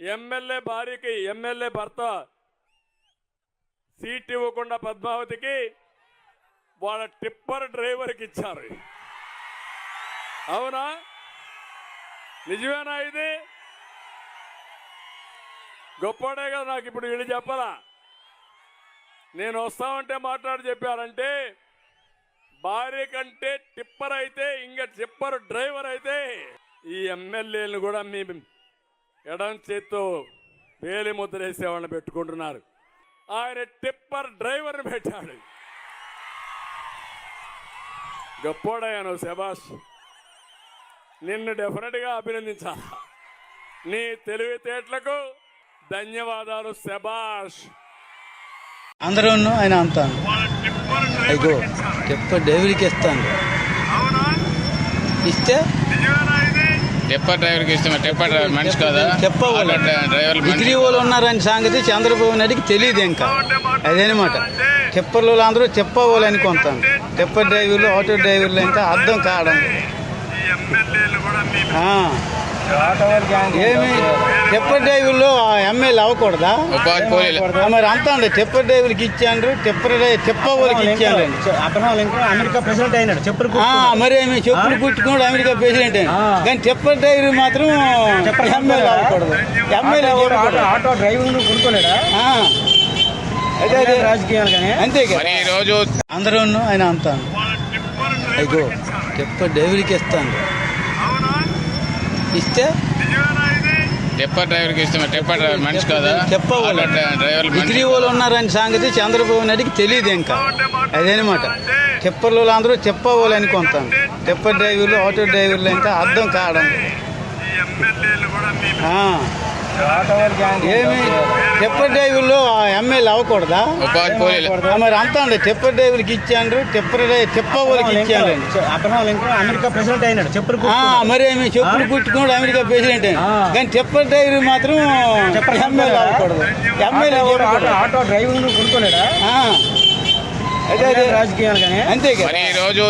MLA భార్యకి MLA భర్త seat ఇవ్వకుండా పద్మావతికి వాళ్ళ టిప్పర్ డ్రైవర్కి ఇచ్చారు. అవునా? నిజమేనా ఇది? గొప్పడే కదా నాకు ఇప్పుడు వీళ్ళు చెప్పాలా? నేను వస్తామంటే మాట్లాడి చెప్పారంటే భార్య కంటే టిప్పర్ అయితే ఇంకా టిప్పర్ డ్రైవర్ అయితే ఈ ఎమ్మెల్యేలు కూడా మీ ఎడం చేత్తో వేలి ముద్ర వేసేవాళ్ళని పెట్టుకుంటున్నారు. ఆయన టిప్పర్ డ్రైవర్ని పెట్టాడు. గొప్పోడయ్యాను శబాష్ నిన్ను డెఫినెట్గా అభినందించాలి నీ తెలివితేటలకు ధన్యవాదాలు శబాష్ అందరూ ఆయన అంతాను అయ్యో చెప్ప డెలివరీకి ఇస్తాను. ఇస్తే? టెప్పర్ డ్రైవర్కి ఇష్టం టెప్పర్ డ్రైవర్ మనిషి కదా? డ్రైవర్ డిగ్రీ వాళ్ళు ఉన్నారని సంగతి చంద్రబాబు నాయుడికి తెలియదు ఇంకా. అదేనమాట. చెప్పర్ వాళ్ళు అందరూ చెప్పవాలి అనుకుంటాను. చెప్పర్ డ్రైవర్లు ఆటో డ్రైవర్లు అంటే అర్థం కావడం. ఏమి? చెప్పర్ డ్రైవర్లు ఎమ్మెల్యే అవ్వకూడదా? మరి అంతా అండి చెప్పర్ డ్రైవర్కి ఇచ్చాండ్రు చెప్పర్ చెప్ప వాళ్ళకి ఇచ్చాండ్రు. అబ్రహం లింకన్ అమెరికా ప్రెసిడెంట్ అయినాడు చెప్పులు మరి ఏమి? చెప్పులు కుట్టుకోడు అమెరికా ప్రెసిడెంట్. ఆ. కానీ చెప్పర్ డ్రైవర్ మాత్రం చెప్పర్ ఎమ్మెల్యే అవ్వకూడదు. ఎమ్మెల్యే ఆటో డ్రైవింగ్ కొనుక్కోలేడా ఆ. అదే అదే. రాజకీయాలు కానీ. అంతే కదా. మరి ఈ రోజు అందరూ ఆయన అంతాను అయ్యో చెప్పర్ డ్రైవర్కి ఇస్తాను ఇస్తే టెప్పర్ డ్రైవర్కి ఇష్టం టెప్పర్ డ్రైవర్ మనిషి కదా? చెప్పవాలి ఆటో డ్రైవర్ డిగ్రీ వాళ్ళు ఉన్నారని సంగతి చంద్రబాబు నాయుడికి తెలియదు ఇంకా. అదేనమాట చెప్పర్ వాళ్ళు అందరూ చెప్పవాలి అనుకుంటాను చెప్పర్ డ్రైవర్లు ఆటో డ్రైవర్లు అంటే అర్థం కావడం. ఆ. ఏమి? చెప్పర్ డ్రైవర్లు ఎమ్మెల్యే అవ్వకూడదా? మరి అంతా అండి చెప్పర్ డ్రైవర్కి ఇచ్చాండ్రు చెప్పర్ చెప్ప వాళ్ళకి అమెరికా ప్రెసిడెంట్ అయినాడు చెప్పులు మరి ఏమి చెప్పులు కుట్టుకోడు అమెరికా ప్రెసిడెంట్. కానీ చెప్పర్ డ్రైవర్ మాత్రం ఎమ్మెల్యే అవ్వకూడదు. ఎమ్మెల్యే ఆటో డ్రైవింగ్ కొనుక్కోలేడా ఆ. అదే అదే రాజకీయాలు కానీ. అంతే కదా మరి ఈ రోజు